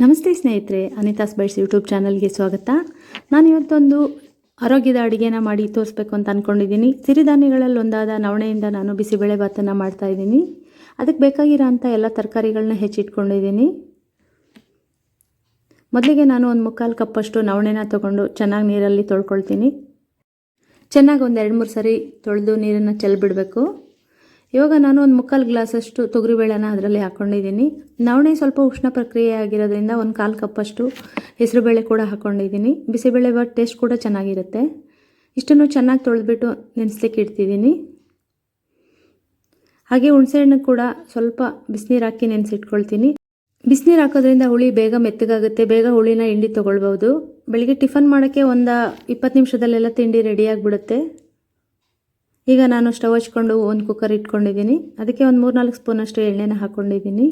ನಮಸ್ತೆ ಸ್ನೇಹಿತರೆ, ಅನಿತಾಸ್ bites YouTube ಚಾನಲ್ಗೆ ಸ್ವಾಗತ. ನಾನು ಇವತ್ತೊಂದು ಆರೋಗ್ಯದ ಅಡುಗೆನ ಮಾಡಿ ತೋರಿಸ್ಬೇಕು ಅಂತ ಅಂದ್ಕೊಂಡಿದ್ದೀನಿ ಸಿರಿಧಾನ್ಯಗಳಲ್ಲಿ ಒಂದಾದ ನವಣೆಯಿಂದ ನಾನು ಬಿಸಿಬೇಳೆ ಮಾಡ್ತಾ ಇದ್ದೀನಿ. ಅದಕ್ಕೆ ಬೇಕಾಗಿರೋ ಅಂಥ ಎಲ್ಲ ತರಕಾರಿಗಳನ್ನ ಹೆಚ್ಚಿಟ್ಕೊಂಡಿದ್ದೀನಿ. ಮೊದಲಿಗೆ ನಾನು ಒಂದು ಮುಕ್ಕಾಲು ಕಪ್ಪಷ್ಟು ನವಣೆನ ತೊಗೊಂಡು ಚೆನ್ನಾಗಿ ನೀರಲ್ಲಿ ತೊಳ್ಕೊಳ್ತೀನಿ. ಚೆನ್ನಾಗಿ ಒಂದು ಎರಡು ಮೂರು ಸರಿ ತೊಳೆದು ನೀರನ್ನು ಚೆಲ್ಬಿಡಬೇಕು. ಇವಾಗ ನಾನು ಒಂದು ಮುಕ್ಕಾಲು ಗ್ಲಾಸಷ್ಟು ತೊಗರಿಬೇಳೆನ ಅದರಲ್ಲಿ ಹಾಕ್ಕೊಂಡಿದ್ದೀನಿ ನವಣೆ ಸ್ವಲ್ಪ ಉಷ್ಣ ಪ್ರಕ್ರಿಯೆ ಆಗಿರೋದ್ರಿಂದ ಒಂದು ಕಾಲು ಕಪ್ಪಷ್ಟು ಹೆಸರುಬೇಳೆ ಕೂಡ ಹಾಕ್ಕೊಂಡಿದ್ದೀನಿ ಬಿಸಿಬೇಳೆ ಬಾತ್ ಟೇಸ್ಟ್ ಕೂಡ ಚೆನ್ನಾಗಿರುತ್ತೆ. ಇಷ್ಟನ್ನು ಚೆನ್ನಾಗಿ ತೊಳೆದ್ಬಿಟ್ಟು ನೆನೆಸ್ಲಿಕ್ಕೆ ಇಡ್ತಿದ್ದೀನಿ. ಹಾಗೆ ಹುಣಸೆಹಣ್ಣು ಕೂಡ ಸ್ವಲ್ಪ ಬಿಸಿನೀರು ಹಾಕಿ ನೆನೆಸಿಟ್ಕೊಳ್ತೀನಿ. ಬಿಸಿನೀರು ಹಾಕೋದ್ರಿಂದ ಹುಳಿ ಬೇಗ ಮೆತ್ತಗಾಗುತ್ತೆ. ಬೇಗ ಹುಳಿನ ಹಿಂಡಿ ತೊಗೊಳ್ಬೋದು ಬೆಳಿಗ್ಗೆ ಟಿಫನ್ ಮಾಡೋಕ್ಕೆ ಒಂದು ಇಪ್ಪತ್ತು ನಿಮಿಷದಲ್ಲೆಲ್ಲ ತಿಂಡಿ ರೆಡಿಯಾಗಿಬಿಡುತ್ತೆ ಈಗ ನಾನು ಸ್ಟವ್ ಹಚ್ಕೊಂಡು ಒಂದು ಕುಕ್ಕರ್ ಇಟ್ಕೊಂಡಿದ್ದೀನಿ. ಅದಕ್ಕೆ ಒಂದು ಮೂರು ನಾಲ್ಕು ಸ್ಪೂನಷ್ಟು ಎಣ್ಣೆನ ಹಾಕ್ಕೊಂಡಿದ್ದೀನಿ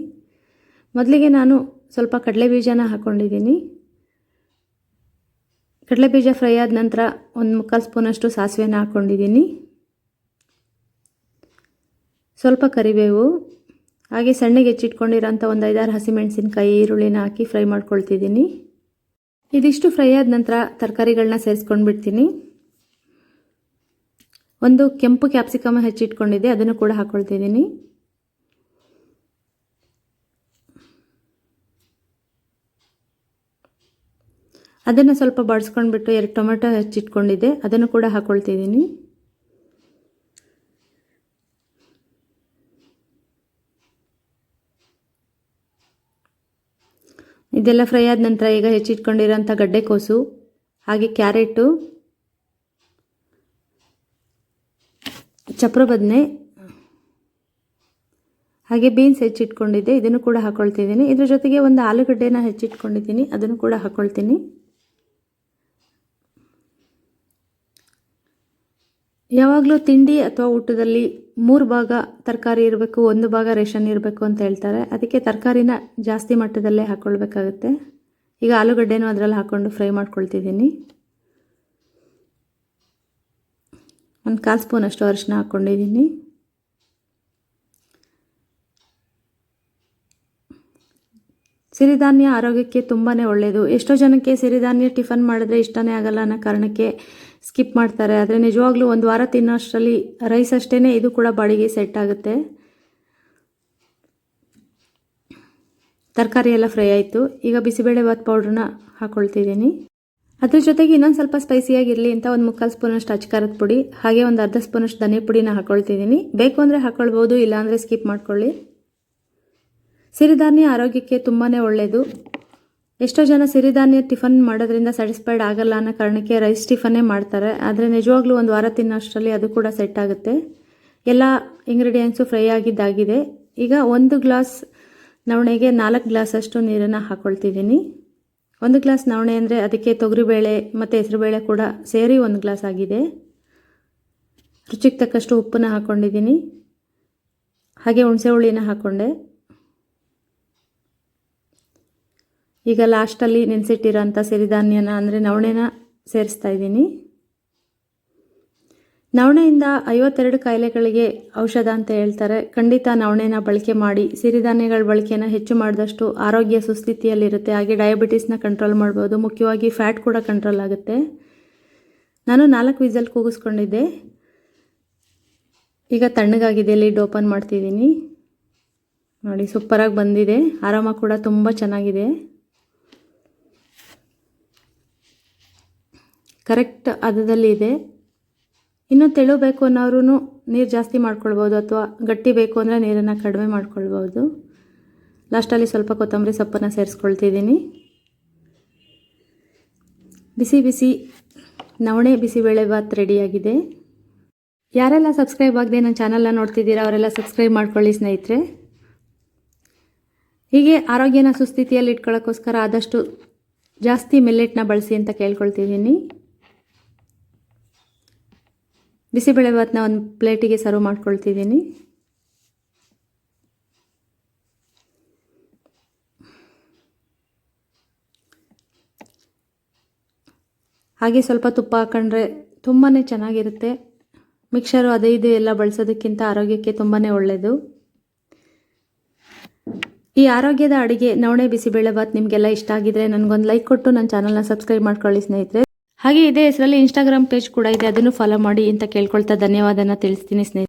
ಮೊದಲಿಗೆ ನಾನು ಸ್ವಲ್ಪ ಕಡಲೆ ಬೀಜನ ಹಾಕ್ಕೊಂಡಿದ್ದೀನಿ ಕಡಲೆ ಬೀಜ ಫ್ರೈ ಆದ ನಂತರ ಒಂದು ಮುಕ್ಕಾಲು ಸ್ಪೂನಷ್ಟು ಸಾಸಿವೆನ ಹಾಕ್ಕೊಂಡಿದ್ದೀನಿ ಸ್ವಲ್ಪ ಕರಿಬೇವು, ಹಾಗೆ ಸಣ್ಣಗೆ ಹೆಚ್ಚಿಟ್ಕೊಂಡಿರೋಂಥ ಒಂದು ಐದಾರು ಹಸಿಮೆಣಸಿನ್ಕಾಯಿ, ಈರುಳ್ಳಿನ ಹಾಕಿ ಫ್ರೈ ಮಾಡ್ಕೊಳ್ತಿದ್ದೀನಿ. ಇದಿಷ್ಟು ಫ್ರೈ ಆದ ನಂತರ ತರಕಾರಿಗಳನ್ನ ಸೇರಿಸ್ಕೊಂಡು ಬಿಡ್ತೀನಿ ಒಂದು ಕೆಂಪು ಕ್ಯಾಪ್ಸಿಕಮ್ ಹೆಚ್ಚಿಟ್ಕೊಂಡಿದ್ದೆ, ಅದನ್ನು ಕೂಡ ಹಾಕ್ಕೊಳ್ತಿದ್ದೀನಿ ಅದನ್ನು ಸ್ವಲ್ಪ ಬಡಿಸ್ಕೊಂಡ್ಬಿಟ್ಟು ಎರಡು ಟೊಮೆಟೊ ಹೆಚ್ಚಿಟ್ಕೊಂಡಿದ್ದೆ, ಅದನ್ನು ಕೂಡ ಹಾಕ್ಕೊಳ್ತಿದ್ದೀನಿ ಇದೆಲ್ಲ ಫ್ರೈ ಆದ ನಂತರ ಈಗ ಹೆಚ್ಚಿಟ್ಕೊಂಡಿರೋಂಥ ಗಡ್ಡೆಕೋಸು ಹಾಗೆ ಕ್ಯಾರೆಟು ಚಪ್ರ ಬದನೆ ಹಾಗೆ ಬೀನ್ಸ್ ಹೆಚ್ಚಿಟ್ಕೊಂಡಿದ್ದೆ, ಇದನ್ನು ಕೂಡ ಹಾಕ್ಕೊಳ್ತಿದ್ದೀನಿ ಇದ್ರ ಜೊತೆಗೆ ಒಂದು ಆಲೂಗಡ್ಡೆನ ಹೆಚ್ಚಿಟ್ಕೊಂಡಿದ್ದೀನಿ, ಅದನ್ನು ಕೂಡ ಹಾಕ್ಕೊಳ್ತೀನಿ ಯಾವಾಗಲೂ ತಿಂಡಿ ಅಥವಾ ಊಟದಲ್ಲಿ ಮೂರು ಭಾಗ ತರಕಾರಿ ಇರಬೇಕು, ಒಂದು ಭಾಗ ರೇಷನ್ ಇರಬೇಕು ಅಂತ ಹೇಳ್ತಾರೆ. ಅದಕ್ಕೆ ತರಕಾರಿನ ಜಾಸ್ತಿ ಮಟ್ಟದಲ್ಲೇ ಹಾಕ್ಕೊಳ್ಬೇಕಾಗುತ್ತೆ ಈಗ ಆಲೂಗಡ್ಡೆನೂ ಅದರಲ್ಲಿ ಹಾಕ್ಕೊಂಡು ಫ್ರೈ ಮಾಡ್ಕೊಳ್ತಿದ್ದೀನಿ. ಒಂದು ಕಾಲು ಸ್ಪೂನಷ್ಟು ಅರಿಶಿನ ಹಾಕ್ಕೊಂಡಿದ್ದೀನಿ ಸಿರಿಧಾನ್ಯ ಆರೋಗ್ಯಕ್ಕೆ ತುಂಬಾ ಒಳ್ಳೆಯದು ಎಷ್ಟೋ ಜನಕ್ಕೆ ಸಿರಿಧಾನ್ಯ ಟಿಫನ್ ಮಾಡಿದ್ರೆ ಇಷ್ಟನೇ ಆಗಲ್ಲ ಅನ್ನೋ ಕಾರಣಕ್ಕೆ ಸ್ಕಿಪ್ ಮಾಡ್ತಾರೆ. ಆದರೆ ನಿಜವಾಗ್ಲೂ ಒಂದು ವಾರ ತಿನ್ನೋ ಅಷ್ಟರಲ್ಲಿ ರೈಸ್ ಅಷ್ಟೇ ಇದು ಕೂಡ ಬಾಡಿಗೆ ಸೆಟ್ ಆಗುತ್ತೆ. ತರಕಾರಿ ಎಲ್ಲ ಫ್ರೈ ಆಯಿತು. ಈಗ ಬಿಸಿಬೇಳೆ ಭಾತ್ ಪೌಡ್ರನ್ನ ಹಾಕ್ಕೊಳ್ತಿದ್ದೀನಿ ಅದ್ರ ಜೊತೆಗೆ ಇನ್ನೊಂದು ಸ್ವಲ್ಪ ಸ್ಪೈಸಿಯಾಗಿರಲಿ ಅಂತ ಒಂದು ಮುಕ್ಕಾಲು ಸ್ಪೂನಷ್ಟು ಅಚ್ಕಾರದ ಪುಡಿ, ಹಾಗೆ ಒಂದು ಅರ್ಧ ಸ್ಪೂನಷ್ಟು ಧನೆ ಪುಡಿನ ಹಾಕ್ಕೊಳ್ತಿದ್ದೀನಿ ಬೇಕು ಅಂದರೆ ಹಾಕ್ಕೊಳ್ಬೋದು ಇಲ್ಲಾಂದರೆ ಸ್ಕಿಪ್ ಮಾಡ್ಕೊಳ್ಳಿ. ಸಿರಿಧಾನ್ಯ ಆರೋಗ್ಯಕ್ಕೆ ತುಂಬಾ ಒಳ್ಳೆಯದು ಎಷ್ಟೋ ಜನ ಸಿರಿಧಾನ್ಯ ಟಿಫನ್ ಮಾಡೋದ್ರಿಂದ ಸ್ಯಾಟಿಸ್ಫೈಡ್ ಆಗಲ್ಲ ಅನ್ನೋ ಕಾರಣಕ್ಕೆ ರೈಸ್ ಟಿಫನ್ನೇ ಮಾಡ್ತಾರೆ. ಆದರೆ ನಿಜವಾಗ್ಲೂ ಒಂದು ವಾರ ತಿನ್ನೋಷ್ಟರಲ್ಲಿ ಅದು ಕೂಡ ಸೆಟ್ ಆಗುತ್ತೆ. ಎಲ್ಲ ಇಂಗ್ರೀಡಿಯೆಂಟ್ಸು ಫ್ರೈ ಆಗಿದ್ದಾಗಿದೆ. ಈಗ ಒಂದು ಗ್ಲಾಸ್ ನವಣೆಗೆ ನಾಲ್ಕು ಗ್ಲಾಸಷ್ಟು ನೀರನ್ನು ಹಾಕ್ಕೊಳ್ತಿದ್ದೀನಿ ಒಂದು ಗ್ಲಾಸ್ ನವಣೆ ಅಂದರೆ ಅದಕ್ಕೆ ತೊಗರಿಬೇಳೆ ಮತ್ತು ಹೆಸರುಬೇಳೆ ಕೂಡ ಸೇರಿ ಒಂದು ಗ್ಲಾಸ್ ಆಗಿದೆ. ರುಚಿಗೆ ತಕ್ಕಷ್ಟು ಉಪ್ಪನ್ನ ಹಾಕ್ಕೊಂಡಿದ್ದೀನಿ ಹಾಗೆ ಹುಣಸೆ ಹುಳಿನ ಹಾಕ್ಕೊಂಡೆ ಈಗ ಲಾಸ್ಟಲ್ಲಿ ನೆನೆಸಿಟ್ಟಿರೋಂಥ ಸಿರಿಧಾನ್ಯನ ಅಂದರೆ ನವಣೆನ ಸೇರಿಸ್ತಾ ಇದ್ದೀನಿ. ನವಣೆಯಿಂದ ಐವತ್ತೆರಡು ಕಾಯಿಲೆಗಳಿಗೆ ಔಷಧ ಅಂತ ಹೇಳ್ತಾರೆ. ಖಂಡಿತ ನವಣೆನ ಬಳಕೆ ಮಾಡಿ, ಸಿರಿಧಾನ್ಯಗಳ ಬಳಕೆನ ಹೆಚ್ಚು ಮಾಡಿದಷ್ಟು ಆರೋಗ್ಯ ಸುಸ್ಥಿತಿಯಲ್ಲಿರುತ್ತೆ. ಹಾಗೆ ಡಯಾಬಿಟೀಸ್ನ ಕಂಟ್ರೋಲ್ ಮಾಡ್ಬೋದು. ಮುಖ್ಯವಾಗಿ ಫ್ಯಾಟ್ ಕೂಡ ಕಂಟ್ರೋಲ್ ಆಗುತ್ತೆ. ನಾನು ನಾಲ್ಕು ವಿಸಲ್ ಕೂಗಿಸ್ಕೊಂಡಿದ್ದೆ. ಈಗ ತಣ್ಣಗಾಗಿದೆ. ಲೀಡ್ ಓಪನ್ ಮಾಡ್ತಿದ್ದೀನಿ. ನೋಡಿ ಸೂಪರಾಗಿ ಬಂದಿದೆ. ಆರಾಮ ಕೂಡ ತುಂಬ ಚೆನ್ನಾಗಿದೆ. ಕರೆಕ್ಟ್ ಅದದಲ್ಲಿ ಇದೆ. ಇನ್ನು ತೆಳು ಬೇಕು ಅನ್ನೋರು ನೀರು ಜಾಸ್ತಿ ಮಾಡ್ಕೊಳ್ಬೋದು ಅಥವಾ ಗಟ್ಟಿ ಬೇಕು ಅಂದರೆ ನೀರನ್ನು ಕಡಿಮೆ ಮಾಡ್ಕೊಳ್ಬೋದು ಲಾಸ್ಟಲ್ಲಿ ಸ್ವಲ್ಪ ಕೊತ್ತಂಬರಿ ಸೊಪ್ಪನ್ನು ಸೇರಿಸ್ಕೊಳ್ತಿದ್ದೀನಿ. ಬಿಸಿ ಬಿಸಿ ನವಣೆ ಬಿಸಿಬೇಳೆ ಭಾತ್ ರೆಡಿಯಾಗಿದೆ ಯಾರೆಲ್ಲ ಸಬ್ಸ್ಕ್ರೈಬ್ ಆಗದೆ ನನ್ನ ಚಾನಲ್ನ ನೋಡ್ತಿದ್ದೀರಾ ಅವರೆಲ್ಲ ಸಬ್ಸ್ಕ್ರೈಬ್ ಮಾಡ್ಕೊಳ್ಳಿ ಸ್ನೇಹಿತರೆ. ಹೀಗೆ ಆರೋಗ್ಯನ ಸುಸ್ಥಿತಿಯಲ್ಲಿ ಇಟ್ಕೊಳ್ಳೋಕ್ಕೋಸ್ಕರ ಆದಷ್ಟು ಜಾಸ್ತಿ ಮಿಲ್ಲೆಟ್ನ ಬಳಸಿ ಅಂತ ಕೇಳ್ಕೊಳ್ತಿದ್ದೀನಿ. ಬಿಸಿಬೇಳೆ ಭಾತ್ನ ಒಂದು ಪ್ಲೇಟಿಗೆ ಸರ್ವ್ ಮಾಡ್ಕೊಳ್ತಿದ್ದೀನಿ. ಹಾಗೆ ಸ್ವಲ್ಪ ತುಪ್ಪ ಹಾಕೊಂಡ್ರೆ ತುಂಬಾ ಚೆನ್ನಾಗಿರುತ್ತೆ. ಮಿಕ್ಸರು ಅದೇ ಇದು ಎಲ್ಲ ಬಳಸೋದಕ್ಕಿಂತ ಆರೋಗ್ಯಕ್ಕೆ ತುಂಬಾ ಒಳ್ಳೆಯದು ಈ ಆರೋಗ್ಯದ ಅಡುಗೆ ನವಣೆ ಬಿಸಿಬೇಳೆ ಭಾತ್ ನಿಮಗೆಲ್ಲ ಇಷ್ಟ ಆಗಿದ್ರೆ ನನಗೊಂದು ಲೈಕ್ ಕೊಟ್ಟು ನನ್ನ ಚಾನಲ್ನ ಸಬ್ಸ್ಕ್ರೈಬ್ ಮಾಡ್ಕೊಳ್ಳಿ ಸ್ನೇಹಿತರೆ. ಹಾಗೆ ಇದೇ. ಹೆಸರಲ್ಲಿ ಇನ್ಸ್ಟಾಗ್ರಾಮ್ ಪೇಜ್ ಕೂಡ ಇದೆ. ಅದನ್ನು ಫಾಲೋ ಮಾಡಿ ಅಂತ ಕೇಳ್ಕೊಳ್ತಾ ಧನ್ಯವಾದನ ತಿಳಿಸ್ತೀನಿ ಸ್ನೇಹಿತರೆ.